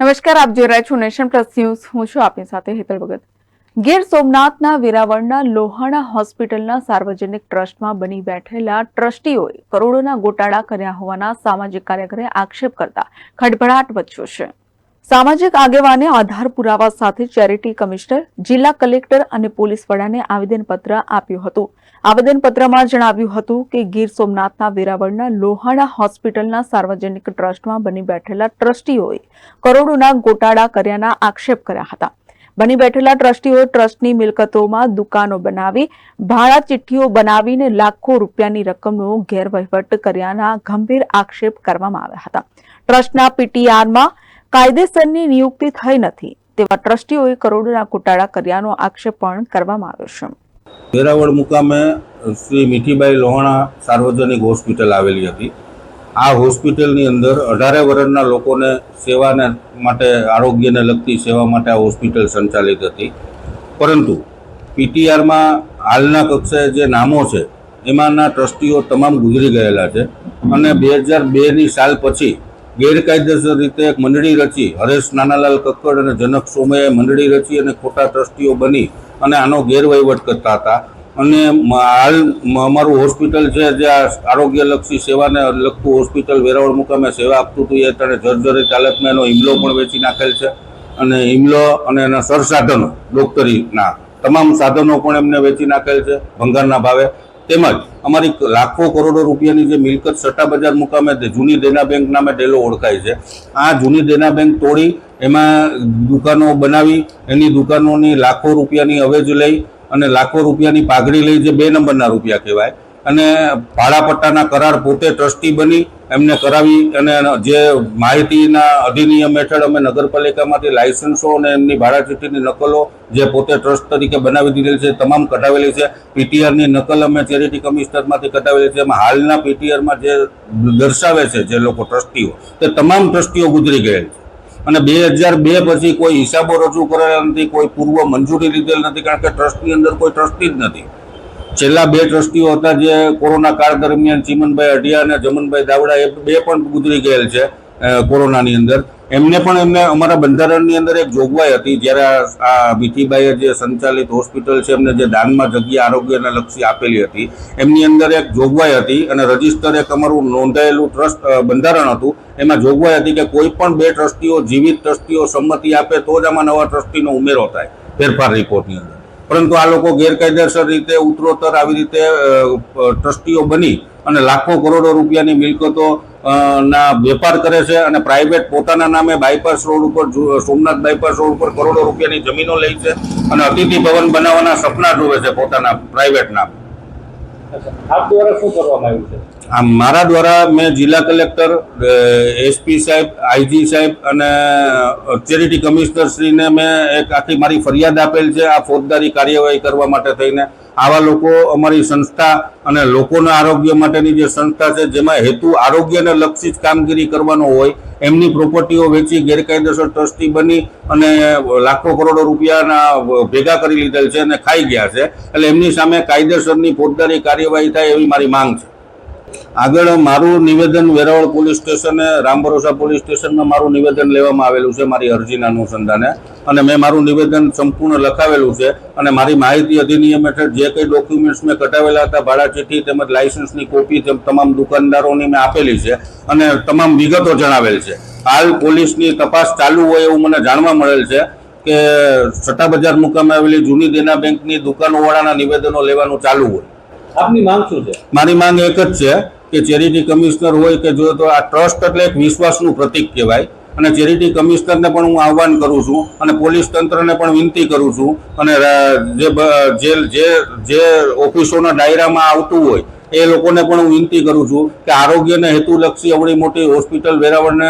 નમસ્કાર, આપ જોઈ રહ્યા છો નેશન પ્લસ ન્યૂઝ. હું છું આપની સાથે હેતલ ભગત. ગીર સોમનાથના વેરાવળના લોહાણા હોસ્પિટલના સાર્વજનિક ટ્રસ્ટમાં બની બેઠેલા ટ્રસ્ટીઓએ કરોડોના ગોટાળા કર્યા હોવાના સામાજિક કાર્યકરે આક્ષેપ કરતા ખડભડાટ વધ્યો છે. સામાજિક આગેવાને આધાર પુરાવા સાથે ચેરિટી કમિશનર, જિલ્લા કલેક્ટર અને પોલીસ વડાને આવેદનપત્ર આપ્યું હતું. આવેદનપત્રમાં જણાવ્યું હતું કે ગીર સોમનાથના વેરાવળના લોહાણા હોસ્પિટલના સાર્વજનિક ટ્રસ્ટમાં બની બેઠેલા ટ્રસ્ટીઓએ કરોડોના ગોટાળા કર્યાના આક્ષેપ કર્યા હતા. બની બેઠેલા ટ્રસ્ટીઓએ ટ્રસ્ટની મિલકતોમાં દુકાનો બનાવી, ભાડા ચિઠ્ઠીઓ બનાવીને લાખો રૂપિયાની રકમનો ગેરવહીવટ કર્યાના ગંભીર આક્ષેપ કરવામાં આવ્યા હતા. ટ્રસ્ટના પીટીઆરમાં કાયદેસરની નિયુક્તિ થઈ નથી તેવા ટ્રસ્ટીઓએ કરોડોના ઘોટાળા કર્યાનો આક્ષેપ પણ કરવામાં આવ્યો છે. વેરાવળ મુકામે શ્રી મીઠીબાઈ લોહાણા સાર્વજનિક હોસ્પિટલ આવેલી હતી. આ હોસ્પિટલની અંદર અઢારે વર્ષના લોકોને સેવાને માટે, આરોગ્યને લગતી સેવા માટે આ હોસ્પિટલ સંચાલિત હતી. પરંતુ પીટીઆરમાં હાલના કક્ષાએ જે નામો છે, એમાંના ટ્રસ્ટીઓ તમામ ગુજરી ગયેલા છે. અને બે હજાર બેની સાલ પછી ગેરકાયદેસર રીતે એક મંડળી રચી, હરેશ નાનાલાલ કક્કડ અને જનક સોમેએ મંડળી રચી અને ખોટા ટ્રસ્ટીઓ બની અને આનો ગેરવહીવટ કરતા હતા. અને હાલ અમારું હોસ્પિટલ છે, જે આરોગ્યલક્ષી સેવાને લગતું હોસ્પિટલ વેરાવળ મુકામે સેવા આપતું હતું, એ તણે જર્જરિત હાલતમાં એનો હિમલો પણ વેચી નાખેલ છે. અને હિમલો અને એના સરસાધનો, ડોક્ટરીના, તમામ સાધનો પણ એમને વેચી નાખેલ છે, ભંગારના ભાવે. તેમજ અમારી લાખો કરોડો રૂપિયાની જે મિલકત સટ્ટા બજાર મુકામે જૂની દેના બેંક નામે ડેલો ઓળખાય છે, આ જૂની દેના બેંક તોડી એમાં દુકાનો બનાવી, એની દુકાનોની લાખો રૂપિયાની અવેજ લઈ અને લાખો રૂપિયાની પાઘડી લઈ જે બે નંબરના રૂપિયા કહેવાય અને ભાડાપટ્ટાના કરાર પોતે ટ્રસ્ટી બની એમને કરાવી અને જે માહિતીના અધિનિયમ હેઠળ અમે નગરપાલિકામાંથી લાયસન્સો અને એમની ભાડા ચીઠ્ઠીની નકલો જે પોતે ટ્રસ્ટ તરીકે બનાવી દીધેલ છે તમામ કઢાવેલી છે. પીટીઆરની નકલ અમે ચેરિટી કમિશનરમાંથી કઢાવેલી છે. એમાં હાલના પીટીઆરમાં જે દર્શાવે છે જે લોકો ટ્રસ્ટીઓ, તે તમામ ટ્રસ્ટીઓ ગુજરી ગયેલ છે. અને બે હજાર બે પછી કોઈ હિસાબો રજૂ કરેલા નથી, કોઈ પૂર્વ મંજૂરી લીધેલ નથી, કારણ કે ટ્રસ્ટની અંદર કોઈ ટ્રસ્ટી જ નથી. છેલ્લા બે ટ્રસ્ટીઓ હતા જે કોરોના કાળ દરમિયાન ચીમનભાઈ અઢિયા અને જમનભાઈ દાવડા, એ બે પણ ગુજરી ગયેલ છે કોરોનાની અંદર. એમને પણ એમને અમારા બંધારણની અંદર એક જોગવાઈ હતી. જ્યારે આ- મીઠીબાઈએ જે સંચાલિત હોસ્પિટલ છે, એમને જે દાનમાં જગ્યા આરોગ્યને લક્ષી આપેલી હતી, એમની અંદર એક જોગવાઈ હતી અને રજિસ્ટર એક અમારું નોંધાયેલું ટ્રસ્ટ બંધારણ હતું. એમાં જોગવાઈ હતી કે કોઈ પણ બે ટ્રસ્ટીઓ જીવિત ટ્રસ્ટીઓ સંમતિ આપે તો જ આમાં નવા ટ્રસ્ટીનો ઉમેરો થાય, ફેરફાર રિપોર્ટની અંદર. પરંતુ આ લોકો ગેરકાયદેસર રીતે ઉત્તરોત્તર આવી રીતે ટ્રસ્ટીઓ બની અને લાખો કરોડો રૂપિયાની મિલકતો ના વેપાર કરે છે અને પ્રાઇવેટ પોતાના નામે બાયપાસ રોડ ઉપર સોમનાથ બાયપાસ રોડ ઉપર કરોડો રૂપિયાની જમીનો લે છે અને અતિથિ ભવન બનાવવાના સપના જોવે છે પોતાના પ્રાઇવેટ નામ આપ દ્વારા શું કરવામાં આવ્યું છે? આ મારા દ્વારા મેં જિલ્લા કલેક્ટર એસપી સાહેબ આઈજી સાહેબ અને ચેરિટી કમિશનર શ્રીને મેં એક આખી મારી ફરિયાદ આપેલ છે, આ ફોજદારી કાર્યવાહી કરવા માટે થઈને. આવા લોકો અમારી સંસ્થા અને લોકોના આરોગ્ય માટેની જે સંસ્થા છે, જેમાં હેતુ આરોગ્યને લક્ષી કામગીરી કરવાનો હોય, એમની પ્રોપર્ટીઓ વેચી ગેરકાયદેસર ટ્રસ્ટી બની અને લાખો કરોડો રૂપિયાના ભેગા કરી લીધેલ છે અને ખાઈ ગયા છે. એટલે એમની સામે કાયદેસરની ફોજદારી કાર્યવાહી થાય એવી મારી માંગ છે. આગળ મારું નિવેદન વેરાવળ પોલીસ સ્ટેશને, રામભરોસા પોલીસ સ્ટેશનમાં મારું નિવેદન લેવામાં આવેલું છે મારી અરજીના અનુસંધાને. અને મેં મારું નિવેદન સંપૂર્ણ લખાવેલું છે અને મારી માહિતી અધિનિયમ હેઠળ જે કંઈ ડોક્યુમેન્ટ્સ મેં કટાવેલા હતા ભાડા ચીઠ્ઠી તેમજ લાયસન્સની કોપી તેમ તમામ દુકાનદારોની મેં આપેલી છે અને તમામ વિગતો જણાવેલ છે. હાલ પોલીસની તપાસ ચાલુ હોય એવું મને જાણવા મળેલ છે કે સટ્ટા બજાર મુકામે આવેલી જૂની દેના બેંકની દુકાનોવાળાના નિવેદનો લેવાનું ચાલુ હોય. આપની માંગ શું છે? મારી માંગ એક જ છે કે ચેરિટી કમિશનર હોય કે જો તો આ ટ્રસ્ટ એટલે એક વિશ્વાસનું પ્રતીક કહેવાય. અને ચેરિટી કમિશનરને પણ હું આહવાન કરું છું અને પોલીસ તંત્રને પણ વિનંતી કરું છું. અને જે જે જે ઓફિસોના ડાયરામાં આવતું હોય એ લોકોને પણ હું વિનંતી કરું છું કે આરોગ્યને હેતુલક્ષી અવળી મોટી હોસ્પિટલ વેરાવળને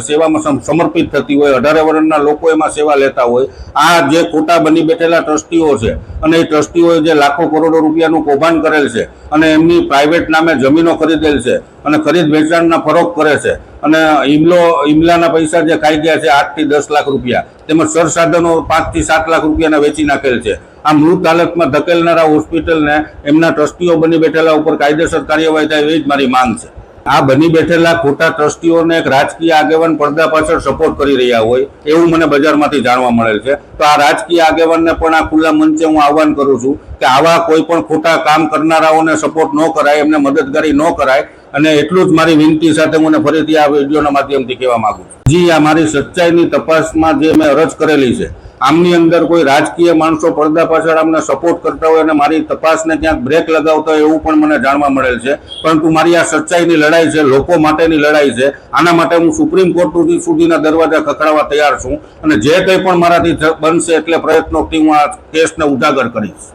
સેવામાં સમ- સમર્પિત થતી હોય, અઢારે વર્ષના લોકો એમાં સેવા લેતા હોય, આ જે ખોટા બની બેઠેલા ટ્રસ્ટીઓ છે અને એ ટ્રસ્ટીઓએ જે લાખો કરોડો રૂપિયાનું કૌભાંડ કરેલ છે અને એમની પ્રાઇવેટ નામે જમીનો ખરીદેલ છે અને ખરીદ વેચાણના ફરોખ કરે છે અને હિમલો ઇમલાના પૈસા જે ખાઈ ગયા છે આઠથી દસ લાખ રૂપિયા, તેમજ સરસાધનો પાંચથી સાત લાખ રૂપિયાના વેચી નાખેલ છે. આ મૃત હાલતમાં ધકેલનારા હોસ્પિટલને એમના ટ્રસ્ટીઓ બની બેઠેલા ઉપર કાયદેસર કાર્યવાહી થાય એવી જ મારી માંગ છે. આ બની બેઠેલા ખોટા ટ્રસ્ટીઓને એક રાજકીય આગેવાન પડદા પાછળ સપોર્ટ કરી રહ્યા હોય, એવું મને બજારમાંથી જાણવા મળેલ છે. તો આ રાજકીય આગેવાનને પણ આ ખુલ્લા મંચે હું આહવાન કરું છું કે આવા કોઈ પણ ખોટા કામ કરનારાઓને સપોર્ટ ન કરાય, એમને મદદગારી ન કરાય, અને એટલું જ મારી વિનંતી સાથે હું ફરીથી આ વિડીયોના માધ્યમથી કહેવા માંગુ છું. જી, આ મારી સચ્ચાઈની તપાસમાં જે મેં અરજ કરેલી છે આમની અંદર કોઈ રાજકીય માણસો પડદા પાછળ આમને સપોર્ટ કરતા હોય અને મારી તપાસને ક્યાંક બ્રેક લગાવતા હોય એવું પણ મને જાણવા મળેલ છે. પરંતુ મારી આ સચ્ચાઈની લડાઈ છે, લોકો માટેની લડાઈ છે. આના માટે હું સુપ્રીમ કોર્ટ સુધી સુધીના દરવાજા ખખડાવવા તૈયાર છું અને જે કંઈ પણ મારાથી બનશે એટલે પ્રયત્નોથી હું આ કેસને ઉજાગર કરીશ.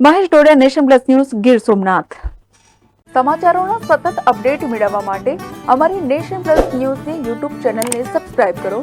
Mahesh Dodiya nation plus news Gir Somnath. સમાચારોના સતત અપડેટ મેળવવા માટે અમારી નેશન પ્લસ ન્યૂઝની યુટ્યુબ ચેનલને સબસ્ક્રાઇબ કરો.